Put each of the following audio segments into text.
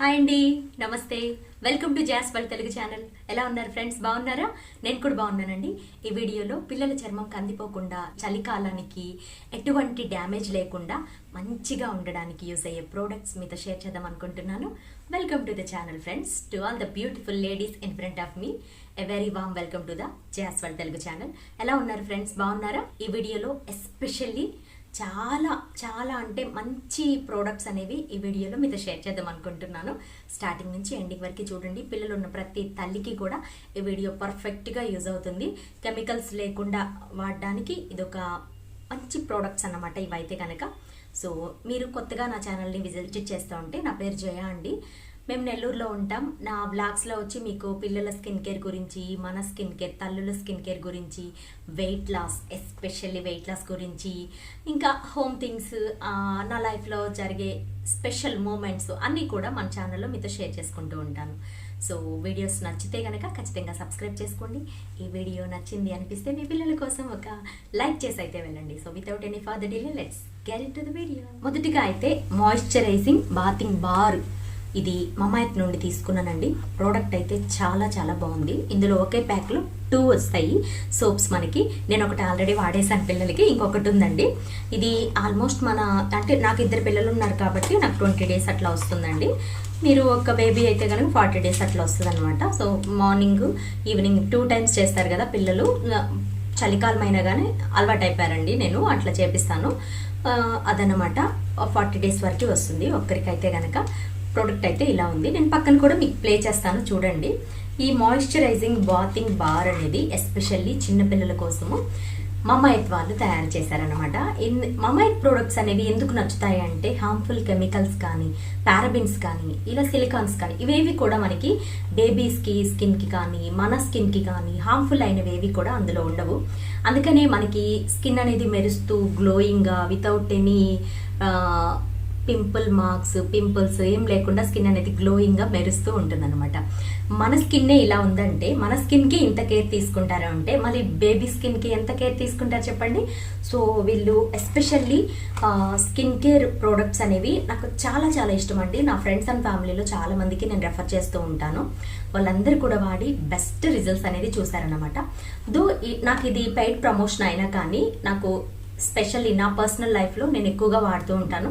Hi అండి నమస్తే. Welcome to Jas world Telugu channel ఎలా ఉన్నారు ఫ్రెండ్స్ బాగున్నారా? నేను కూడా బాగున్నానండి. ఈ వీడియోలో పిల్లల చర్మం కందిపోకుండా చలికాలానికి ఎటువంటి డ్యామేజ్ లేకుండా మంచిగా ఉండడానికి యూజ్ అయ్యే ప్రోడక్ట్స్ మీతో షేర్ చేద్దాం అనుకుంటున్నాను. Welcome to the channel friends to all the beautiful ladies in front of me a very warm welcome to the Jas world Telugu channel ఎలా ఉన్నారు ఫ్రెండ్స్ బాగున్నారా? ఈ వీడియోలో ఎస్పెషల్లీ చాలా చాలా అంటే మంచి ప్రోడక్ట్స్ అనేవి ఈ వీడియోలో మీతో షేర్ చేద్దాం అనుకుంటున్నాను. స్టార్టింగ్ నుంచి ఎండింగ్ వరకు చూడండి. పిల్లలు ఉన్న ప్రతి తల్లికి కూడా ఈ వీడియో పర్ఫెక్ట్గా యూజ్ అవుతుంది. కెమికల్స్ లేకుండా వాడడానికి ఇదొక మంచి ప్రోడక్ట్స్ అన్నమాట ఇవైతే కనుక సో మీరు కొత్తగా నా ఛానల్ని విజిట్ చేస్తూ ఉంటే నా పేరు జయ అండి. మేము నెల్లూరులో ఉంటాం. నా బ్లాగ్స్లో వచ్చి మీకు పిల్లల స్కిన్ కేర్ గురించి మన స్కిన్ కేర్ తల్లుల స్కిన్ కేర్ గురించి weight loss especially weight loss గురించి ఇంకా హోమ్ థింగ్స్ నా లైఫ్లో జరిగే స్పెషల్ మూమెంట్స్ అన్నీ కూడా మన ఛానల్లో మీతో షేర్ చేసుకుంటూ ఉంటాను. సో వీడియోస్ నచ్చితే కనుక ఖచ్చితంగా సబ్స్క్రైబ్ చేసుకోండి. ఈ వీడియో నచ్చింది అనిపిస్తే మీ పిల్లల కోసం ఒక లైక్ చేసి అయితే వెళ్ళండి. So without any further delay let's get to the video మొదటిగా అయితే మాయిశ్చరైజింగ్ బాతింగ్ బార్ ఇది మమాయత్ నుండి తీసుకున్నానండి. ప్రోడక్ట్ అయితే చాలా చాలా బాగుంది. ఇందులో ఒకే ప్యాక్లో టూ వస్తాయి సోప్స్ మనకి. నేను ఒకటి ఆల్రెడీ వాడేసాను పిల్లలకి ఇంకొకటి ఉందండి. ఇది ఆల్మోస్ట్ మన అంటే నాకు ఇద్దరు పిల్లలు ఉన్నారు కాబట్టి నాకు ట్వంటీ డేస్ అట్లా వస్తుందండి. మీరు ఒక బేబీ అయితే కనుక ఫార్టీ డేస్ అట్లా వస్తుంది అనమాట so morning evening two times చేస్తారు కదా పిల్లలు. చలికాలం అయినా కానీ అలవాటు అయిపోయారండి నేను అట్లా చేపిస్తాను. అదనమాట ఫార్టీ డేస్ వరకు వస్తుంది ఒక్కరికైతే కనుక ప్రోడక్ట్ అయితే ఇలా ఉంది. నేను పక్కన కూడా మీకు ప్లే చేస్తాను చూడండి. ఈ మాయిశ్చరైజింగ్ బాతింగ్ బార్ అనేది ఎస్పెషల్లీ చిన్నపిల్లల కోసము మమాయత్ వాళ్ళు తయారు చేశారనమాట మమాయత్ ప్రోడక్ట్స్ అనేవి ఎందుకు నచ్చుతాయి అంటే హార్మ్ఫుల్ కెమికల్స్ కానీ పారబిన్స్ కానీ ఇలా సిలికాన్స్ కానీ ఇవేవి కూడా మనకి బేబీస్కి స్కిన్కి కానీ మన స్కిన్కి కానీ హార్మ్ఫుల్ అయినవి ఏవి కూడా అందులో ఉండవు. అందుకనే మనకి స్కిన్ అనేది మెరుస్తూ గ్లోయింగ్గా without any pimple marks pimples ఏం లేకుండా స్కిన్ అనేది గ్లోయింగ్గా మెరుస్తూ ఉంటుందన్నమాట. మన స్కిన్నే ఇలా ఉందంటే మన స్కిన్కి ఇంత కేర్ తీసుకుంటారు అంటే మళ్ళీ బేబీ స్కిన్కి ఎంత కేర్ తీసుకుంటారు చెప్పండి? సో వీళ్ళు ఎస్పెషల్లీ స్కిన్ కేర్ ప్రోడక్ట్స్ అనేవి నాకు చాలా చాలా ఇష్టం అండి. నా ఫ్రెండ్స్ అండ్ ఫ్యామిలీలో చాలా మందికి నేను రెఫర్ చేస్తూ ఉంటాను. వాళ్ళందరూ కూడా వాడి బెస్ట్ రిజల్ట్స్ అనేది చూసారనమాట దో నాకు ఇది పెయిడ్ ప్రమోషన్ అయినా కానీ నాకు స్పెషల్లీ నా పర్సనల్ లైఫ్లో నేను ఎక్కువగా వాడుతూ ఉంటాను.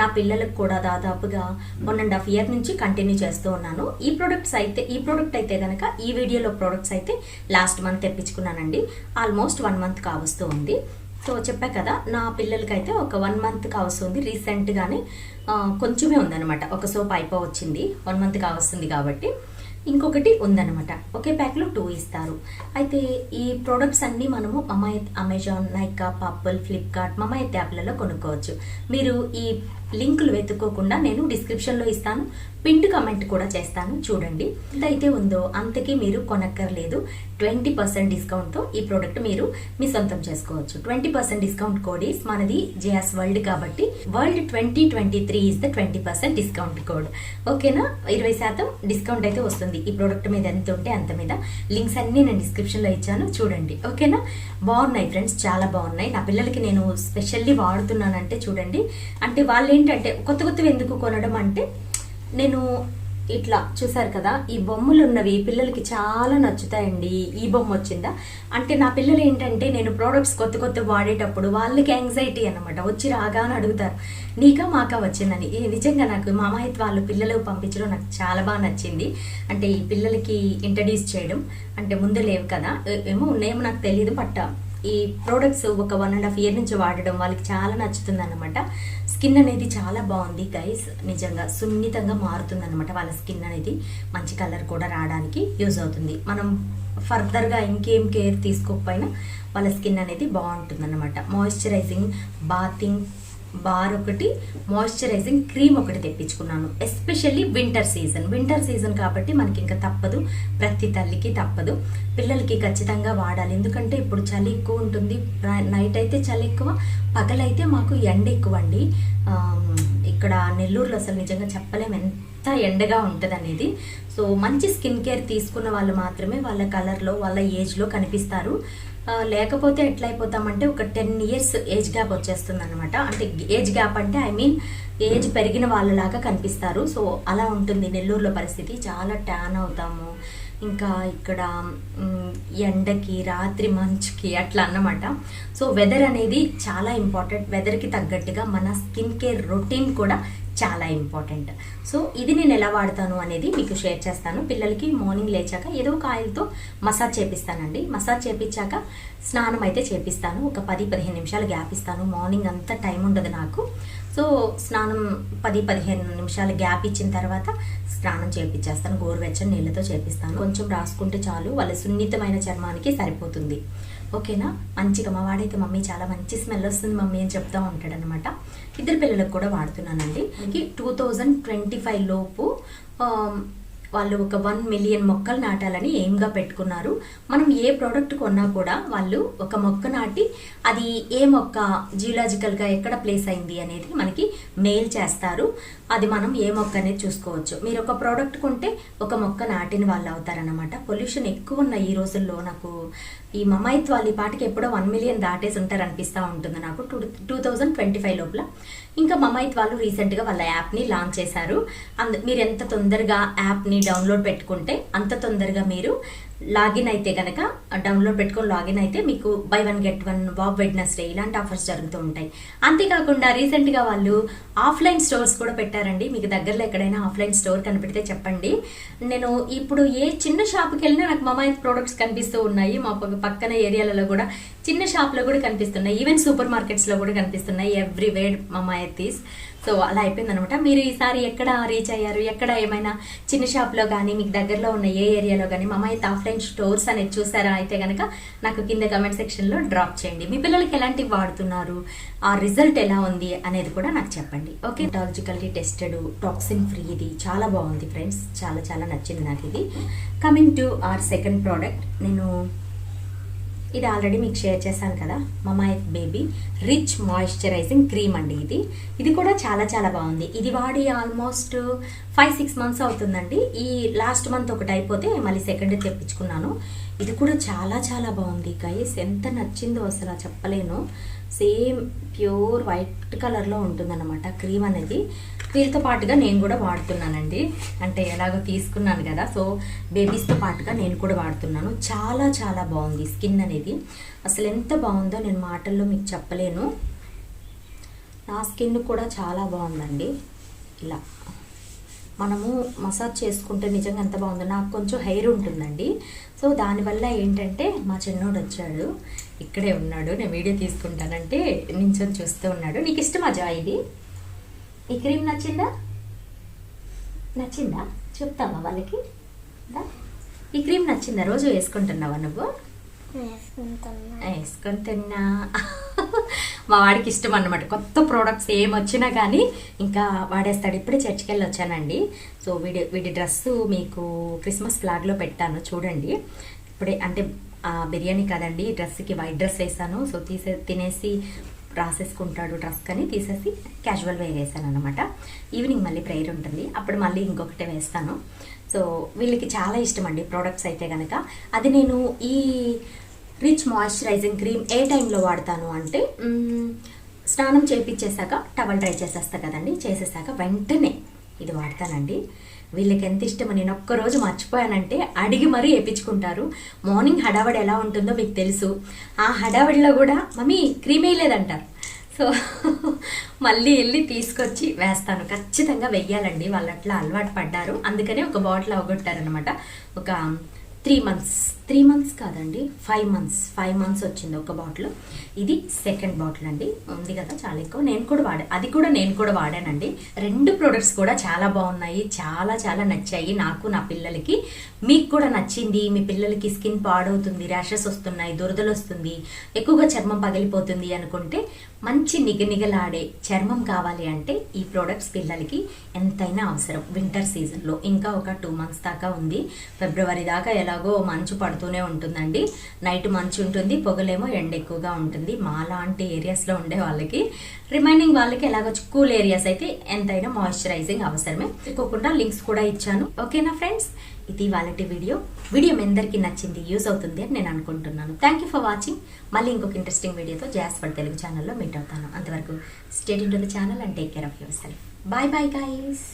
నా పిల్లలకు కూడా దాదాపుగా వన్ అండ్ హాఫ్ ఇయర్ నుంచి కంటిన్యూ చేస్తూ ఉన్నాను. ఈ ప్రొడక్ట్స్ అయితే ఈ ప్రోడక్ట్ అయితే కనుక ఈ వీడియోలో ప్రోడక్ట్స్ అయితే లాస్ట్ మంత్ తెప్పించుకున్నానండి. ఆల్మోస్ట్ వన్ మంత్ కావస్తూ ఉంది. సో చెప్పా కదా నా పిల్లలకైతే ఒక వన్ మంత్ కావస్తుంది. రీసెంట్గానే కొంచెమే ఉందన్నమాట. ఒక సోప్ అయిపో వచ్చింది. వన్ మంత్ కావస్తుంది కాబట్టి. ఇంకొకటి ఉందన్నమాట. ఒకే ప్యాక్లో టూ ఇస్తారు. అయితే ఈ ప్రోడక్ట్స్ అన్నీ మనము Mamaearth Amazon Nykaa Purplle Flipkart Mamaearth యాప్లలో కొనుక్కోవచ్చు. మీరు ఈ లింకులు వెతుక్కోకుండా నేను డిస్క్రిప్షన్లో ఇస్తాను. పింట్ కమెంట్ కూడా చేస్తాను. చూడండి. ఎంతైతే ఉందో అంతకి మీరు కొనక్కర్లేదు. ట్వంటీ పర్సెంట్ డిస్కౌంట్తో ఈ ప్రోడక్ట్ మీరు మీ సొంతం చేసుకోవచ్చు. Twenty percent discount code is మనది జేఎస్ వరల్డ్ కాబట్టి world twenty twenty three is the twenty percent discount code ఓకేనా? ఇరవై శాతం డిస్కౌంట్ అయితే వస్తుంది. ఈ ప్రోడక్ట్ మీద ఎంత ఉంటే అంత మీద. లింక్స్ అన్నీ నేను డిస్క్రిప్షన్లో ఇచ్చాను. చూడండి. ఓకేనా? బాగున్నాయి ఫ్రెండ్స్ చాలా బాగున్నాయి. నా పిల్లలకి నేను స్పెషల్లీ వాడుతున్నానంటే చూడండి. అంటే వాళ్ళు ఏంటంటే కొత్త కొత్తవి ఎందుకు కొనడం అంటే నేను ఇట్లా చూసారు కదా ఈ బొమ్మలు ఉన్నవి పిల్లలకి చాలా నచ్చుతాయండి. ఈ బొమ్మ వచ్చిందా? అంటే నా పిల్లలు ఏంటంటే నేను ప్రోడక్ట్స్ కొత్త కొత్త వాడేటప్పుడు వాళ్ళకి యాంగ్జైటీ అనమాట వచ్చి రాగానే అడుగుతారు నీకా మాకా వచ్చిందని? ఈ నిజంగా నాకు మామాయత్ వాళ్ళు పిల్లలు పంపించడం నాకు చాలా బాగా నచ్చింది. అంటే ఈ పిల్లలకి ఇంట్రడ్యూస్ చేయడం అంటే ముందు లేవు కదా. ఏమో ఉన్నాయేమో నాకు తెలియదు బట్ ఈ ప్రోడక్ట్స్ ఒక వన్ అండ్ హాఫ్ ఇయర్ నుంచి వాడడం వాళ్ళకి చాలా నచ్చుతుంది అనమాట స్కిన్ అనేది చాలా బాగుంది గైస్ నిజంగా సున్నితంగా మారుతుంది అనమాట వాళ్ళ స్కిన్ అనేది. మంచి కలర్ కూడా రావడానికి యూజ్ అవుతుంది. మనం ఫర్దర్గా ఇంకేం కేర్ తీసుకోకపోయినా వాళ్ళ స్కిన్ అనేది బాగుంటుంది అనమాట మాయిశ్చరైజింగ్ బాతింగ్ బార్ ఒకటి మాయిశ్చరైజింగ్ క్రీమ్ ఒకటి తెప్పించుకున్నాను. Especially winter season winter season కాబట్టి మనకి ఇంకా తప్పదు. ప్రతి తల్లికి తప్పదు. పిల్లలకి ఖచ్చితంగా వాడాలి. ఎందుకంటే ఇప్పుడు చలి ఎక్కువ ఉంటుంది. నైట్ అయితే చలి ఎక్కువ పగలైతే మాకు ఎండ ఎక్కువ అండి ఇక్కడ నెల్లూరులో అసలు నిజంగా చెప్పలేము ఎంత ఎండగా ఉంటుంది అనేది సో మంచి స్కిన్ కేర్ తీసుకున్న వాళ్ళు మాత్రమే వాళ్ళ కలర్లో వాళ్ళ ఏజ్లో కనిపిస్తారు. లేకపోతే ఎట్లయిపోతామంటే ఒక టెన్ ఇయర్స్ ఏజ్ గ్యాప్ వచ్చేస్తుంది అనమాట అంటే ఏజ్ గ్యాప్ అంటే ఐ మీన్ ఏజ్ పెరిగిన వాళ్ళలాగా కనిపిస్తారు. సో అలా ఉంటుంది నెల్లూరులో పరిస్థితి. చాలా ట్యాన్ అవుతాము. ఇంకా ఇక్కడ ఎండకి రాత్రి మంచుకి అట్లా అన్నమాట. సో వెదర్ అనేది చాలా ఇంపార్టెంట్ వెదర్కి తగ్గట్టుగా మన స్కిన్ కేర్ రొటీన్ కూడా చాలా ఇంపార్టెంట్ సో ఇది నేను ఎలా వాడతాను అనేది మీకు షేర్ చేస్తాను. పిల్లలకి మార్నింగ్ లేచాక ఏదో ఒక ఆయిల్తో మసాజ్ చేపిస్తానండి. మసాజ్ చేపించాక స్నానం అయితే చేపిస్తాను. ఒక పది పదిహేను నిమిషాలు గ్యాప్ ఇస్తాను. మార్నింగ్ అంతా టైం ఉండదు నాకు. సో స్నానం పది పదిహేను నిమిషాలు గ్యాప్ ఇచ్చిన తర్వాత స్నానం చేపించేస్తాను గోరువెచ్చని నీళ్ళతో చేపిస్తాను. కొంచెం రాసుకుంటే చాలు. వాళ్ళ సున్నితమైన చర్మానికి సరిపోతుంది. ఓకేనా? మంచిగా మా వాడైతే మమ్మీ చాలా మంచి స్మెల్ వస్తుంది మమ్మీ అని చెప్తా ఉంటాడు అనమాట ఇద్దరు పిల్లలకు కూడా వాడుతున్నానండి. టూ థౌజండ్ ట్వంటీ ఫైవ్ లోపు వాళ్ళు ఒక వన్ మిలియన్ మొక్కలు నాటాలని ఎయిమ్గా పెట్టుకున్నారు. మనం ఏ ప్రోడక్ట్ కొన్నా కూడా వాళ్ళు ఒక మొక్క నాటి అది ఏ మొక్క జియోలాజికల్గా ఎక్కడ ప్లేస్ అయింది అనేది మనకి మెయిల్ చేస్తారు. అది మనం ఏ మొక్క అనేది చూసుకోవచ్చు. మీరు ఒక ప్రోడక్ట్ కొంటే ఒక మొక్క నాటిన వాళ్ళు అవుతారనమాట పొల్యూషన్ ఎక్కువ ఉన్న ఈ రోజుల్లో నాకు ఈ మమైత్ ఈ పాటికి ఎప్పుడో వన్ మిలియన్ దాటేసి ఉంటారు అనిపిస్తూ ఉంటుంది నాకు. Two two thousand twenty five లోపల. ఇంకా మమాయిత్ వాళ్ళు రీసెంట్గా వాళ్ళ యాప్ని లాంచ్ చేశారు. అందు మీరు ఎంత తొందరగా యాప్ని డౌన్లోడ్ పెట్టుకుంటే అంత తొందరగా మీరు లాగిన్ అయితే కనుక డౌన్లోడ్ పెట్టుకొని లాగిన్ అయితే మీకు buy one get one bob Wednesday ఇలాంటి ఆఫర్స్ జరుగుతూ ఉంటాయి. అంతేకాకుండా రీసెంట్గా వాళ్ళు ఆఫ్లైన్ స్టోర్స్ కూడా పెట్టారండి. మీకు దగ్గరలో ఎక్కడైనా ఆఫ్లైన్ స్టోర్ కనిపెడితే చెప్పండి. నేను ఇప్పుడు ఏ చిన్న షాప్కి వెళ్ళినా నాకు మమాయిత్ ప్రోడక్ట్స్ కనిపిస్తూ ఉన్నాయి. మా పక్కన ఏరియాలలో కూడా చిన్న షాప్లో కూడా కనిపిస్తున్నాయి. ఈవెన్ సూపర్ మార్కెట్స్లో కూడా కనిపిస్తున్నాయి. ఎవ్రీవేర్ తీస్ సో అలా అయిపోయిందనమాట మీరు ఈసారి ఎక్కడ రీచ్ అయ్యారు? ఎక్కడ ఏమైనా చిన్న షాప్లో కానీ మీకు దగ్గరలో ఉన్న ఏ ఏరియాలో కానీ మమాయిత్ ఆఫ్లైన్ స్టోర్స్ అనేది చూసారా? అయితే కనుక నాకు కింద కమెంట్ సెక్షన్లో డ్రాప్ చేయండి. మీ పిల్లలకి ఎలాంటివి వాడుతున్నారు? ఆ రిజల్ట్ ఎలా ఉంది అనేది కూడా నాకు చెప్పండి. Okay dermatologically tested toxin free ఇది చాలా బాగుంది ఫ్రెండ్స్ చాలా చాలా నచ్చింది నాకు ఇది coming to our second product నేను ఇది ఆల్రెడీ మీకు షేర్ చేశాను కదా Mamaearth baby rich moisturising cream అండి ఇది. ఇది కూడా చాలా చాలా బాగుంది. ఇది వాడి ఆల్మోస్ట్ ఫైవ్ సిక్స్ మంత్స్ అవుతుందండి. ఈ లాస్ట్ మంత్ ఒకటి అయిపోతే మళ్ళీ సెకండ్ తెప్పించుకున్నాను. ఇది కూడా చాలా చాలా బాగుంది గైస్. ఎంత నచ్చిందో అసలు చెప్పలేను. సేమ్ ప్యూర్ వైట్ కలర్లో ఉంటుందన్నమాట క్రీమ్ అనేది. వీటితో పాటుగా నేను కూడా వాడుతున్నానండి. అంటే ఎలాగో తీసుకున్నాను కదా. సో బేబీస్తో పాటుగా నేను కూడా వాడుతున్నాను. చాలా చాలా బాగుంది స్కిన్ అనేది. అసలు ఎంత బాగుందో నేను మాటల్లో మీకు చెప్పలేను. నా స్కిన్ కూడా చాలా బాగుందండి. ఇలా. మనము మసాజ్ చేసుకుంటే నిజంగా ఎంత బాగుందో. నాకు కొంచెం హెయిర్ ఉంటుందండి. సో దానివల్ల ఏంటంటే మా చిన్నోడు వచ్చాడు. ఇక్కడే ఉన్నాడు. నేను వీడియో తీసుకుంటానంటే నించొని చూస్తూ ఉన్నాడు. నీకు ఇష్టమా జా ఇది ఈ క్రీమ్ నచ్చిందా? నచ్చిందా? చెప్తావా వాళ్ళకి. ఈ క్రీమ్ నచ్చిందా? రోజు వేసుకుంటున్నావా నువ్వు? వేసుకుంటున్నా. వేసుకొని తిన్నా మా వాడికి ఇష్టం అన్నమాట. కొత్త ప్రోడక్ట్స్ ఏం వచ్చినా కానీ ఇంకా వాడేస్తాడు. ఇప్పుడే చర్చికి వెళ్ళి వచ్చానండి. సో వీడి వీడి డ్రెస్సు మీకు క్రిస్మస్ ఫ్లాగ్లో పెట్టాను. చూడండి. ఇప్పుడే అంటే బిర్యానీ కాదండి డ్రెస్కి వైట్ డ్రెస్ వేసాను. సో తీసే తినేసి రాసేసుకుంటాడు డ్రెస్ కానీ తీసేసి క్యాజువల్ వేర్ వేసాను అనమాట ఈవినింగ్ మళ్ళీ ప్రేయర్ ఉంటుంది. అప్పుడు మళ్ళీ ఇంకొకటి వేస్తాను. సో వీళ్ళకి చాలా ఇష్టం అండి ప్రోడక్ట్స్ అయితే కనుక అది నేను ఈ రిచ్ మాయిశ్చరైజింగ్ క్రీమ్ ఏ టైంలో వాడతాను అంటే స్నానం చేపించేసాక టవల్ డ్రై చేసేస్తా కదండి. చేసేసాక వెంటనే ఇది వాడతానండి. వీళ్ళకి ఎంత ఇష్టమో నేను ఒక్కరోజు మర్చిపోయానంటే అడిగి మరీ వేయించుకుంటారు మార్నింగ్ హడావడి ఎలా ఉంటుందో మీకు తెలుసు. ఆ హడావడిలో కూడా మమ్మీ క్రీమ్ వేయలేదంటారు సో మళ్ళీ వెళ్ళి తీసుకొచ్చి వేస్తాను. ఖచ్చితంగా వెయ్యాలండి. వాళ్ళు అట్లా అలవాటు పడ్డారు. అందుకనే ఒక బాటిల్ అవగొట్టారనమాట ఒక త్రీ మంత్స్ త్రీ మంత్స్ కాదండి ఫైవ్ మంత్స్. ఫైవ్ మంత్స్ వచ్చింది ఒక బాటిల్. ఇది సెకండ్ బాటిల్ అండి. ఉంది కదా చాలా ఎక్కువ. నేను కూడా వాడా అది కూడా నేను కూడా వాడానండి. రెండు ప్రొడక్ట్స్ కూడా చాలా బాగున్నాయి చాలా చాలా నచ్చాయి నాకు నా పిల్లలకి. మీకు కూడా నచ్చింది మీ పిల్లలకి స్కిన్ పాడవుతుంది ర్యాషెస్ వస్తున్నాయి దురదలు వస్తుంది ఎక్కువగా చర్మం పగిలిపోతుంది అనుకుంటే మంచి నిగనిగలాడే చర్మం కావాలి అంటే ఈ ప్రోడక్ట్స్ పిల్లలకి ఎంతైనా అవసరం. వింటర్ సీజన్లో. ఇంకా ఒక టూ మంత్స్ దాకా ఉంది. ఫిబ్రవరి దాకా ఎలాగో మంచు పడుతుంది. పడుతూనే ఉంటుందండి. నైట్ మంచు ఉంటుంది పొగలేమో ఎండ ఎక్కువగా ఉంటుంది. మా లాంటి ఏరియాస్లో ఉండే వాళ్ళకి రిమైనింగ్ వాళ్ళకి ఎలాగో కూల్ ఏరియాస్ అయితే ఎంతైనా మాయిశ్చరైజింగ్ అవసరమే. ఎక్కువకుండా లింక్స్ కూడా ఇచ్చాను. ఓకేనా ఫ్రెండ్స్ ఇది వాళ్ళటి వీడియో. వీడియో మీ అందరికీ నచ్చింది యూజ్ అవుతుంది అని నేను అనుకుంటున్నాను. థ్యాంక్ యూ ఫర్ వాచింగ్ మళ్ళీ ఇంకొక ఇంట్రెస్టింగ్ వీడియోతో జాస్ తెలుగు ఛానల్లో మీట్ అవుతాను. అంతవరకు stay tuned to channel and take care of yourself bye bye guys